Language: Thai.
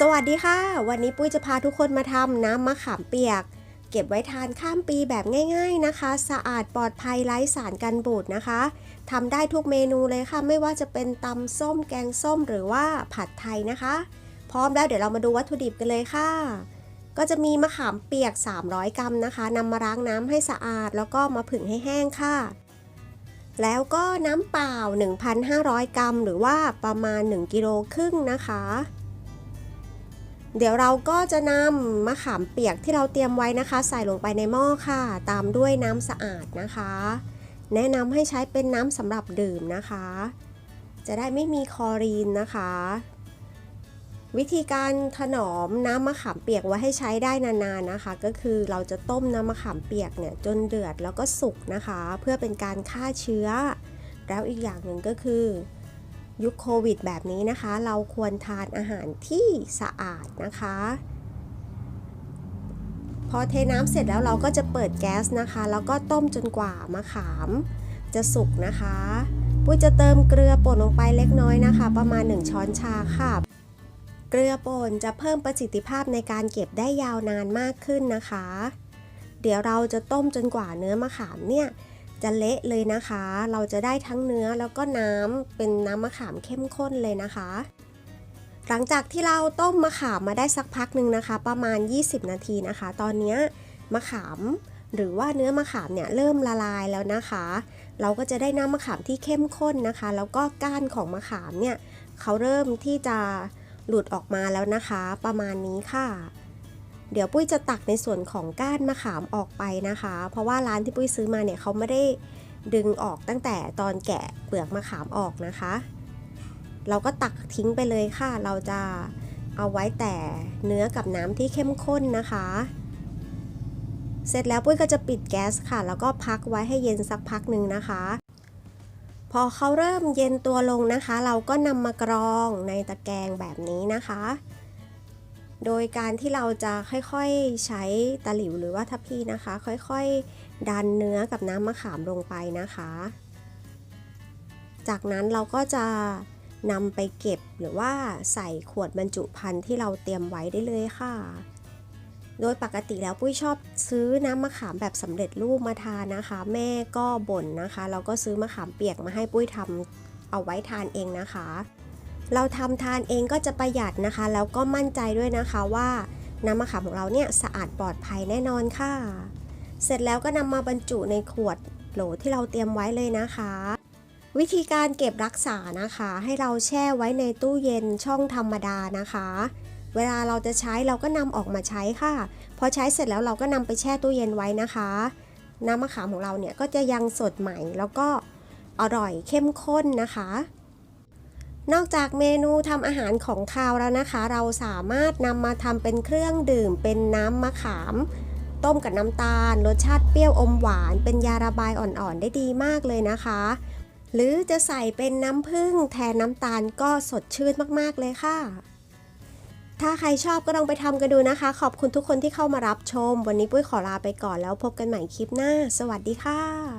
สวัสดีค่ะ วันนี้ปุ้ยจะพาทุกคนมาทำน้ำมะขามเปียก เก็บไว้ทานข้ามปีแบบง่าย ๆนะคะ สะอาดปลอดภัยไร้สารกันบูดนะคะทำได้ทุกเมนูเลยค่ะ ไม่ว่าจะเป็นตำส้มแกงส้มหรือว่าผัดไทยนะคะ พร้อมแล้วเดี๋ยวเรามาดูวัตถุดิบกันเลยค่ะ ก็จะมีมะขามเปียก 300 กรัมนะคะนำมาล้างน้ำให้สะอาด แล้วก็มาผึ่งให้แห้งค่ะ แล้วก็น้ำเปล่า 1,500 กรัม หรือว่าประมาณ 1กิโลครึ่งนะคะ เดี๋ยวเราก็จะนำมะขามเปียกที่เราเตรียมไว้นะคะ ใส่ลงไปในหม้อค่ะ ตามด้วยน้ำสะอาดนะคะ แนะนำให้ใช้เป็นน้ำสำหรับดื่มนะคะ จะได้ไม่มีคลอรีนนะคะ วิธีการถนอมน้ำมะขามเปียกไว้ให้ใช้ได้นานๆนะคะ ก็คือเราจะต้มน้ำมะขามเปียกเนี่ยจนเดือดแล้วก็สุกนะคะ เพื่อเป็นการฆ่าเชื้อ แล้วอีกอย่างหนึ่งก็คือ ยุคโควิดแบบนี้นะคะ เราควรทานอาหารที่สะอาดนะคะ พอเทน้ำเสร็จแล้วเราก็จะเปิดแก๊สนะคะ แล้วก็ต้มจนกว่ามะขามจะสุกนะคะปุ้ยจะเติมเกลือป่นลงไปเล็กน้อยนะคะ ประมาณ 1 ช้อนชาค่ะ เกลือป่นจะเพิ่มประสิทธิภาพในการเก็บได้ยาวนานมากขึ้นนะคะ เดี๋ยวเราจะต้มจนกว่าเนื้อมะขามเนี่ย จะเละเลยนะคะ เราจะได้ทั้งเนื้อแล้วก็น้ำเป็นน้ำมะขามเข้มข้นเลยนะคะ หลังจากที่เราต้มมะขามมาได้สักพักหนึ่งนะคะ ประมาณ 20 นาทีนะคะ ตอนนี้มะขามหรือว่าเนื้อมะขามเนี่ยเริ่มละลายแล้วนะคะ เราก็จะได้น้ำมะขามที่เข้มข้นนะคะ แล้วก็ก้านของมะขามเนี่ยเขาเริ่มที่จะหลุดออกมาแล้วนะคะ ประมาณนี้ค่ะ เดี๋ยวปุ้ยจะตักในส่วนของก้านมะขามออกไปนะคะ เพราะว่าร้านที่ปุ้ยซื้อมาเนี่ยเขาไม่ได้ดึงออกตั้งแต่ตอนแกะเปลือกมะขามออกนะคะ เราก็ตักทิ้งไปเลยค่ะ เราจะเอาไว้แต่เนื้อกับน้ำที่เข้มข้นนะคะ เสร็จแล้วปุ้ยก็จะปิดแก๊สค่ะ แล้วก็พักไว้ให้เย็นสักพักหนึ่งนะคะ พอเขาเริ่มเย็นตัวลงนะคะ เราก็นำมากรองในตะแกรงแบบนี้นะคะ โดยการที่เราจะค่อยๆใช้ตะหลิวหรือว่าทัพพีนะคะ ค่อยๆ ดันเนื้อกับน้ำมะขามลงไปนะคะ จากนั้นเราก็จะนำไปเก็บหรือว่าใส่ขวดบรรจุภัณฑ์ที่เราเตรียมไว้ได้เลยค่ะ โดยปกติแล้วปุ้ยชอบซื้อน้ำมะขามแบบสำเร็จรูปมาทานนะคะ แม่ก็บ่นนะคะ เราก็ซื้อมะขามเปียกมาให้ปุ้ยทำเอาไว้ทานเองนะคะ เราทำทานเองก็จะประหยัดนะคะ แล้วก็มั่นใจด้วยนะคะว่าน้ำมะขามของเราเนี่ยสะอาดปลอดภัยแน่นอนค่ะ เสร็จแล้วก็นำมาบรรจุในขวดโหลที่เราเตรียมไว้เลยนะคะ วิธีการเก็บรักษานะคะ ให้เราแช่ไว้ในตู้เย็นช่องธรรมดานะคะ เวลาเราจะใช้เราก็นำออกมาใช้ค่ะ พอใช้เสร็จแล้วเราก็นำไปแช่ตู้เย็นไว้นะคะ น้ำมะขามของเราเนี่ยก็จะยังสดใหม่แล้วก็อร่อยเข้มข้นนะคะ นอกจากเมนูทำอาหารของคาวแล้วนะคะ เราสามารถนำมาทำเป็นเครื่องดื่ม เป็นน้ำมะขาม ต้มกับน้ำตาล รสชาติเปรี้ยวอมหวาน เป็นยาระบายอ่อนๆ ได้ดีมากเลยนะคะ หรือจะใส่เป็นน้ำผึ้งแทนน้ำตาลก็สดชื่นมากๆเลยค่ะ ถ้าใครชอบก็ลองไปทำกันดูนะคะ ขอบคุณทุกคนที่เข้ามารับชม วันนี้ปุ้ยขอลาไปก่อนแล้วพบกันใหม่คลิปหน้า สวัสดีค่ะ